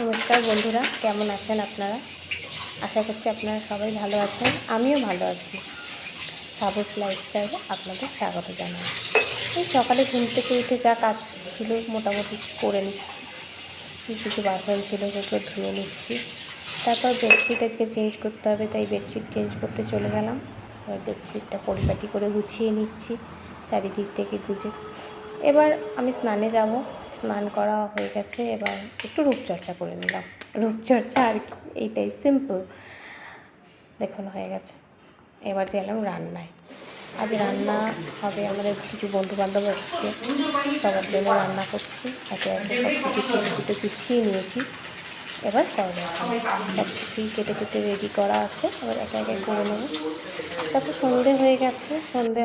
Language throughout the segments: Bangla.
নমস্কার বন্ধুরা, কেমন আছেন আপনারা? আশা করছি আপনারা সবাই ভালো আছেন, আমিও ভালো আছি। সাবুস লাইফস্টাইলে আপনাদের স্বাগত জানাই। এই সকালে ঘুম থেকে উঠে যা কাজ ছিল মোটামুটি করে নিচ্ছি। কিছু বাসন ছিল সেগুলো ধুয়ে নিচ্ছি। তারপর বেডশিট আজকে চেঞ্জ করতে হবে, তাই বেডশিট চেঞ্জ করতে চলে গেলাম। এবার বেডশিটটা পরিপাটি করে গুছিয়ে নিচ্ছি, চারিদিক থেকে গুজে। এবার আমি স্নানে যাব। স্নান করা হয়ে গেছে, এবার একটু রূপচর্চা করে নিলাম। রূপচর্চা আর এইটাই সিম্পল দেখুন, হয়ে গেছে। এবার গেলাম রান্নায়। আজ রান্না হবে আমাদের কিছু বন্ধু বান্ধব এসছে। সবার জন্য রান্না করছি। একে সব কিছু কেটে গুছিয়ে নিয়েছি। এবার করব। সব কিছুই কেটে কেটে রেডি করা আছে। এবার একে একে করে নেব। তারপর সন্ধে হয়ে গেছে। সন্ধে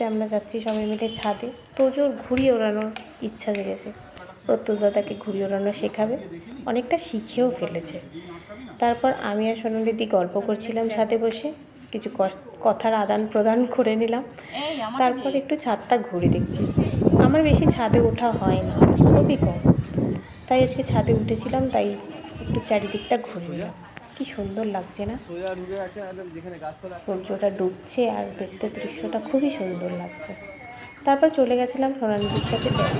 হওয়াতে আমরা যাচ্ছি সবাই মিলে ছাদে। তোজোর ঘুড়ি ওড়ানোর ইচ্ছা জেগেছে। প্রত্যুষদা তাকে ঘুড়ি ওড়ানো শেখাবে অনেকটা শিখেও ফেলেছে। তারপর আমি আর সোনালিদি গল্প করছিলাম ছাদে বসে। কিছু কথার আদান প্রদান করে নিলাম। তারপর একটু ছাদটা ঘুরে দেখছি। আমার বেশি ছাদে ওঠা হয় না খুবই কম। তাই আজকে ছাদে উঠেছিলাম তাই একটু চারিদিকটা ঘুরে নিলাম। কি সুন্দর লাগছে না? সূর্যটা ডুবছে আর দেখতে দৃশ্যটা খুবই সুন্দর লাগছে। তারপর চলে গেছিলাম সোনালিদির সাথে ব্যাগ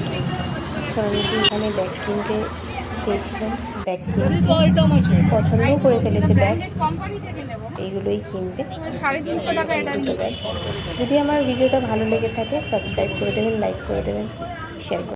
সোনালিদি এখানে ব্যাগ কিনতে চেয়েছিলেন ব্যাগ কিনছে পছন্দও করে ফেলেছে ব্যাগ এইগুলোই কিনবে দুটো ব্যাগ যদি আমার ভিডিওটা ভালো লেগে থাকে সাবস্ক্রাইব করে দেবেন লাইক করে দেবেন শেয়ার